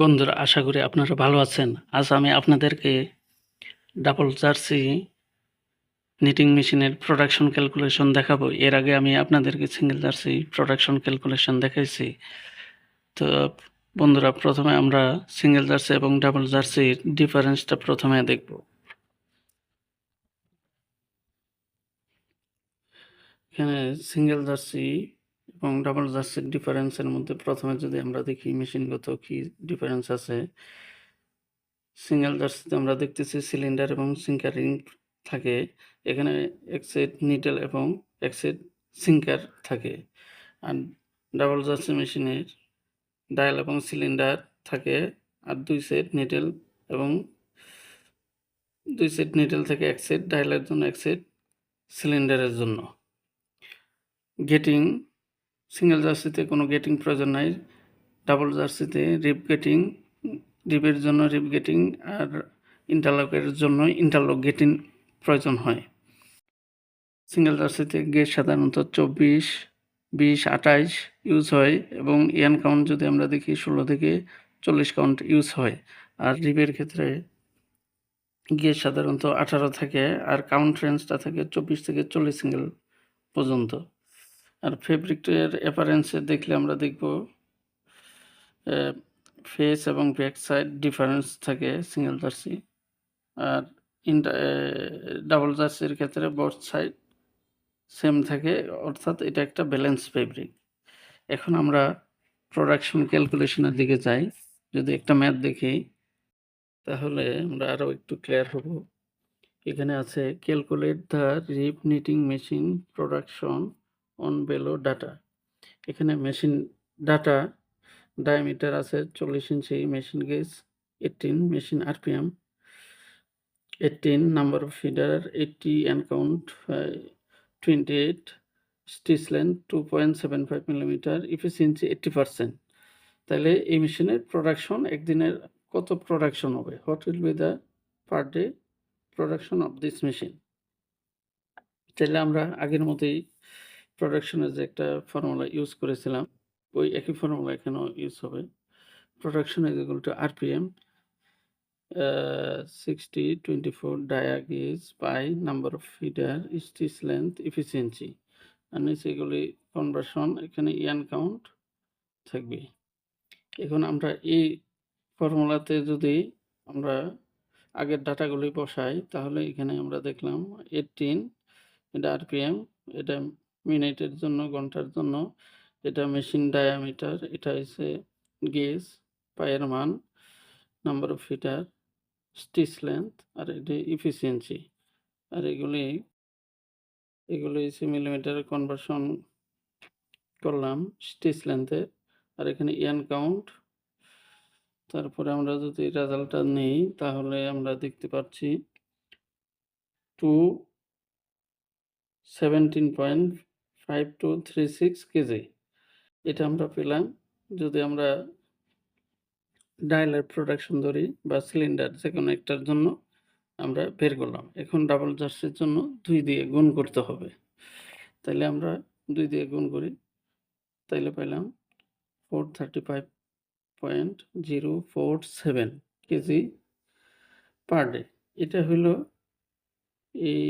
বন্ধুরা, আশা করি আপনারা ভালো আছেন। আজ আমি আপনাদেরকে ডাবল জার্সি নিটিং মেশিনের প্রোডাকশন ক্যালকুলেশন দেখাবো। এর আগে আমি আপনাদেরকে সিঙ্গেল জার্সি প্রোডাকশন ক্যালকুলেশন দেখাইছি। তো বন্ধুরা, প্রথমে আমরা সিঙ্গেল জার্সি এবং ডাবল জার্সির ডিফারেন্সটা প্রথমে দেখব। এখানে সিঙ্গেল জার্সি এবং ডাবল জার্সির ডিফারেন্সের মধ্যে প্রথমে যদি আমরা দেখি মেশিনগত কি ডিফারেন্স আছে সিঙ্গেল জার্সিতে আমরা দেখতেছি সিলিন্ডার এবং সিঙ্কার রিং থাকে, এখানে এক সেট নিডেল এবং এক সেট সিঙ্কার থাকে, আর ডাবল জার্সি মেশিনের ডায়াল এবং সিলিন্ডার থাকে, আর দুই সেট নিডেল এবং দুই সেট নিডেল থেকে এক সেট ডায়ালের জন্য, এক সেট সিলিন্ডারের জন্য। গেটিং সিঙ্গেল জার্সিতে কোনো গেটিং প্রয়োজন নাই, ডাবল জার্সিতে রিপ গেটিং রিপের জন্য রিপ গেটিং আর ইন্টারলকের জন্য ইন্টারলক গেটিং প্রয়োজন হয়। সিঙ্গেল জার্সিতে গেট সাধারণত চব্বিশ, বিশ, আঠাইশ ইউজ হয় এবং ইয়ান কাউন্ট যদি আমরা দেখি ষোলো থেকে চল্লিশ কাউন্ট ইউজ হয়। আর রিপের ক্ষেত্রে গেট সাধারণত আঠারো থাকে আর কাউন্ট রেঞ্জটা থাকে চব্বিশ থেকে চল্লিশ সিঙ্গেল পর্যন্ত। আর ফেব্রিকের অ্যাপারেন্সে দেখলে আমরা দেখব ফেস এবং ব্যাক সাইড ডিফারেন্স থাকে সিঙ্গেল জার্সি আর ডাবল জার্সির ক্ষেত্রে বোথ সাইড সেম থাকে, অর্থাৎ এটা একটা ব্যালেন্স ফেব্রিক এখন আমরা প্রোডাকশন ক্যালকুলেশনের দিকে যাই, যদি একটা ম্যাথ দেখি, তাহলে আমরা আরও একটু ক্লিয়ার হব। এখানে আছে calculate the rib knitting machine production on below data এখানে মেশিন ডাটা ডায়ামিটার আছে চল্লিশ inch machine gauge eighteen machine RPM eighteen number of feeder eighty and count twenty eight stitch length two point seven five millimetre efficiency eighty percent তাহলে এই মেশিনের production একদিনের কত production হবে? What will be the per day production of this machine তাহলে আমরা আগের মতোই প্রোডাকশনের যে একটা ফর্মুলা ইউজ করেছিলাম, ওই একই ফর্মুলা এখানেও ইউজ হবে। Production is equal to RPM sixty twenty four dia gauge by number of feeder stitch length efficiency আর নিচে এগুলি কনভার্সন এখানে ইয়ান কাউন্ট থাকবে। এখন আমরা এই ফর্মুলাতে যদি আমরা আগের ডাটাগুলি বসাই, তাহলে এখানে আমরা দেখলাম এইটিন এটা আরপিএম এটা মিনিটের জন্য, ঘণ্টার জন্য এটা মেশিন ডায়ামিটার এটা হচ্ছে গেজ পায়ের মান number of feeder stitch length আর এটি ইফিসিয়েন্সি আর এগুলি এগুলি হচ্ছে মিলিমিটার কনভার্সন করলাম স্টিচ লেন্থে আর এখানে ইয়ান কাউন্ট তারপরে আমরা যদি রেজাল্টটা নিই, তাহলে আমরা দেখতে পাচ্ছি two seventeen point five two three six KG. এটা আমরা পেলাম যদি আমরা ডায়ালের প্রোডাকশন ধরি বা সিলিন্ডার যে কোনো একটার জন্য আমরা বের করলাম। এখন ডাবল জার্সির জন্য দুই দিয়ে গুণ করতে হবে। তাইলে আমরা দুই দিয়ে গুণ করি। তাইলে পেলাম four thirty five point zero four seven KG per day এটা হলো এই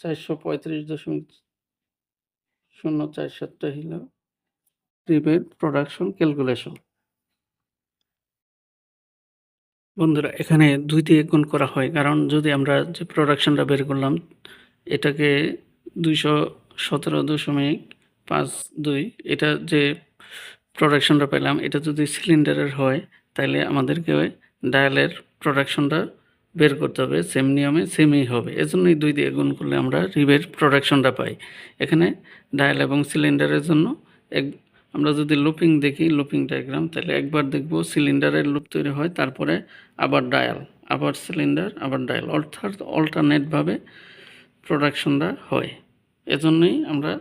চারশো পঁয়ত্রিশ দশমিক শূন্য চার সাতটা হলো রিপের প্রোডাকশন ক্যালকুলেশন বন্ধুরা, এখানে দুই দিয়ে গুণ করা হয়, কারণ যদি আমরা যে প্রোডাকশনটা বের করলাম, এটাকে দুইশো সতেরো দশমিক পাঁচ দুই, এটা যে প্রোডাকশনটা পেলাম, এটা যদি সিলিন্ডারের হয়, তাহলে আমাদেরকে ডায়ালের প্রোডাকশনটা বের করতে হবে সেম নিয়মে সেমই হবে। এজন্যই দুই দিয়ে গুণ করলে আমরা রিবের প্রোডাকশনটা পাই। এখানে ডায়াল এবং সিলিন্ডারের জন্য এক আমরা যদি লুপিং দেখি লুপিং ডায়াগ্রাম তাহলে একবার দেখব সিলিন্ডারের লুপ তৈরি হয়, তারপরে আবার ডায়াল আবার সিলিন্ডার আবার ডায়াল অর্থাৎ অল্টারনেটভাবে প্রোডাকশনটা হয়। এজন্যই আমরা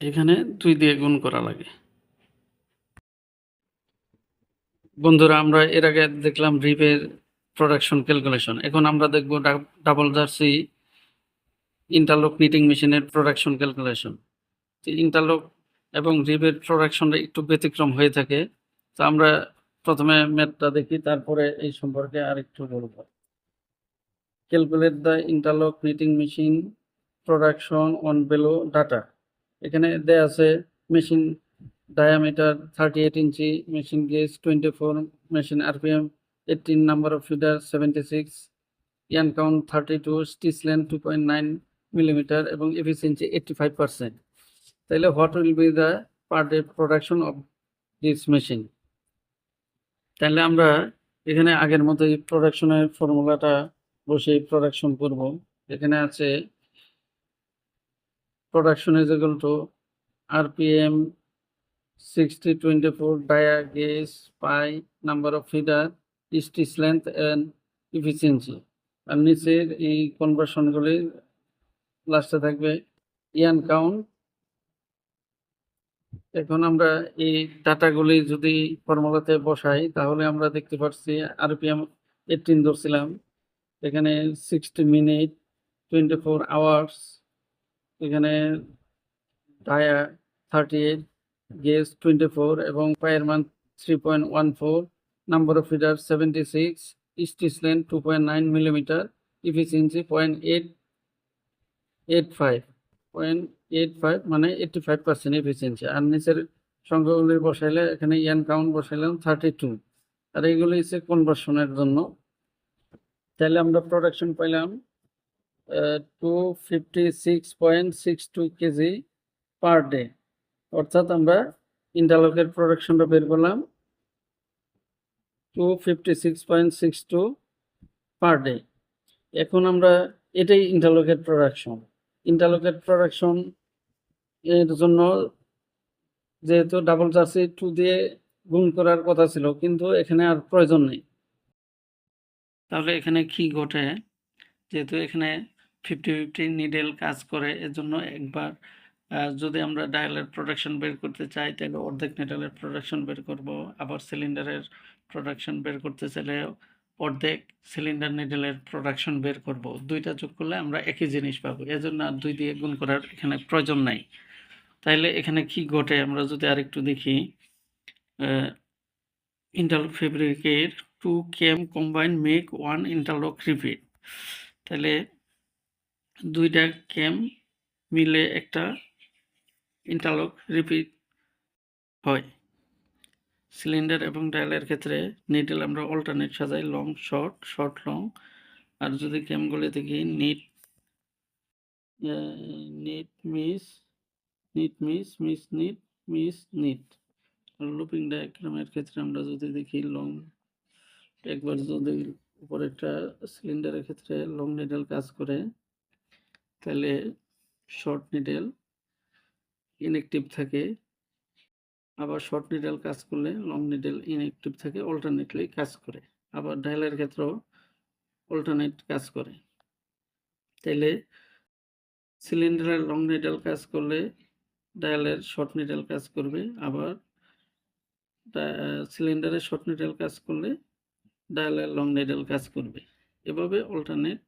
এখানে দুই দিয়ে গুণ করা লাগে। বন্ধুরা, আমরা এর আগে দেখলাম রিপের প্রোডাকশন ক্যালকুলেশন এখন আমরা দেখব ডাবল জার্সি ইন্টারলক নিটিং মেশিনের প্রোডাকশন ক্যালকুলেশন ইন্টারলক এবং রিপের প্রোডাকশনটা একটু ব্যতিক্রম হয়ে থাকে। তো আমরা প্রথমে ম্যাথটা দেখি, তারপরে এই সম্পর্কে আরেকটু বলব। Calculate the interlock knitting machine production on below data এখানে দেয়া আছে machine diameter thirty eight inch machine gauge twenty four machine RPM eighteen number of feeder seventy six yarn count thirty two stitch length two point nine millimetre এবং five percent তাহলে what will be the per day production of this machine তাহলে আমরা এখানে আগের মতোই প্রোডাকশনের ফর্মুলাটা বসে প্রোডাকশন করব। এখানে আছে production is equal to RPM sixty twenty four dia gauge pi number of feeder stitch length and efficiency আর নিচের এই কনভার্সনগুলি লাস্টে থাকবে ইয়ান কাউন্ট। এখন আমরা এই ডাটাগুলি যদি ফর্মুলাতে বসাই, তাহলে আমরা দেখতে পাচ্ছি আরপিএম এইটিন ধরছিলাম এখানে sixty minute twenty four hours এখানে dia thirty eight gauge twenty four এবং পায়ের মান three point one four number of feeder seventy six stitch length two point nine millimetre efficiency point eight eight five point eight five মানে eighty five percent efficiency আর নিচের সংখ্যাগুলি বসাইলে এখানে yarn count বসাইলাম থার্টি টু আর এইগুলি হচ্ছে কনভার্সনের জন্য। তাহলে আমরা প্রোডাকশন পাইলাম two fifty six point six two KG per day অর্থাৎ আমরা ইন্টারলকের প্রোডাকশনটা বের করলাম। Two fifty six point six two per day এখন আমরা এটাই ইন্টারলকের প্রোডাকশন ইন্টারলকেট প্রোডাকশন এর জন্য যেহেতু ডাবল জার্সি টু দিয়ে গুণ করার কথা ছিল, কিন্তু এখানে আর প্রয়োজন নেই। তাহলে এখানে কি ঘটে? যেহেতু এখানে ফিফটি ফিফটি নিডেল কাজ করে এর জন্য একবার যদি আমরা ডায়ালের প্রোডাকশন বের করতে চাই, তাহলে অর্ধেক নিডেলের প্রোডাকশন বের করব। আবার সিলিন্ডারের প্রোডাকশন বের করতে চাইলে অর্ধেক সিলিন্ডার নিডেলের প্রোডাকশন বের করব। দুইটা যোগ করলে আমরা একই জিনিস পাবো। এজন্য আর দুই দিয়ে গুণ করার এখানে প্রয়োজন নাই। তাইলে এখানে কি ঘটে আমরা যদি আরেকটু দেখি ইন্টারলক ফেব্রিকের two cam combine make one interlock repeat তাহলে দুইটা কেম মিলে একটা ইন্টারলক রিপিট হয়। সিলিন্ডার এবং ডায়ালের ক্ষেত্রে নিডেল আমরা অল্টারনেট সাজাই লং শর্ট শর্ট লং আর যদি কেমগুলি দেখি knit knit miss knit miss miss knit miss knit আর লুপিং ডায়াগ্রামের ক্ষেত্রে আমরা যদি দেখি লং একবার যদি উপরে একটা সিলিন্ডারের ক্ষেত্রে লং নিডেল কাজ করে, তাহলে শর্ট নিডেল ইনএক্টিভ থাকে, আবার শর্ট নিডেল কাজ করলে লং নিডেল ইনএক্টিভ থাকে অল্টারনেটলি কাজ করে। আবার ডায়ালের ক্ষেত্রেও অল্টারনেট কাজ করে। তাইলে সিলিন্ডারের লং নিডেল কাজ করলে ডায়ালের শর্ট নিডেল কাজ করবে, আবার সিলিন্ডারের শর্ট নিডেল কাজ করলে ডায়ালের লং নিডেল কাজ করবে। এভাবে অল্টারনেট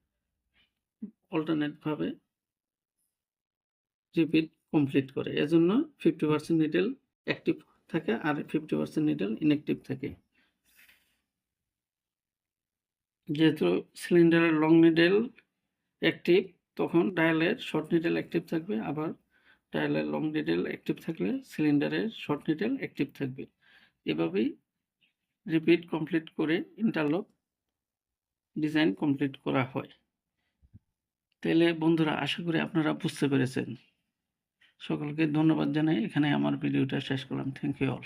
অল্টারনেটভাবে রিপিট কমপ্লিট করে। এজন্য ফিফটি পার্সেন্ট নিডেল অ্যাক্টিভ থাকে আর ফিফটি পার্সেন্ট নিডেল ইনঅ্যাক্টিভ থাকে। যেহেতু সিলিন্ডারের লং নিডেল অ্যাক্টিভ তখন ডায়ালের শর্ট নিডেল অ্যাক্টিভ থাকবে, আবার ডায়ালের লং নিডেল অ্যাক্টিভ থাকলে সিলিন্ডারের শর্ট নিডেল অ্যাক্টিভ থাকবে। এভাবেই রিপিট কমপ্লিট করে ইন্টারলক ডিজাইন কমপ্লিট করা হয়। তাহলে বন্ধুরা, আশা করি আপনারা বুঝতে পেরেছেন। সকলকে ধন্যবাদ জানাই। এখানে আমার ভিডিওটা শেষ করলাম। Thank you all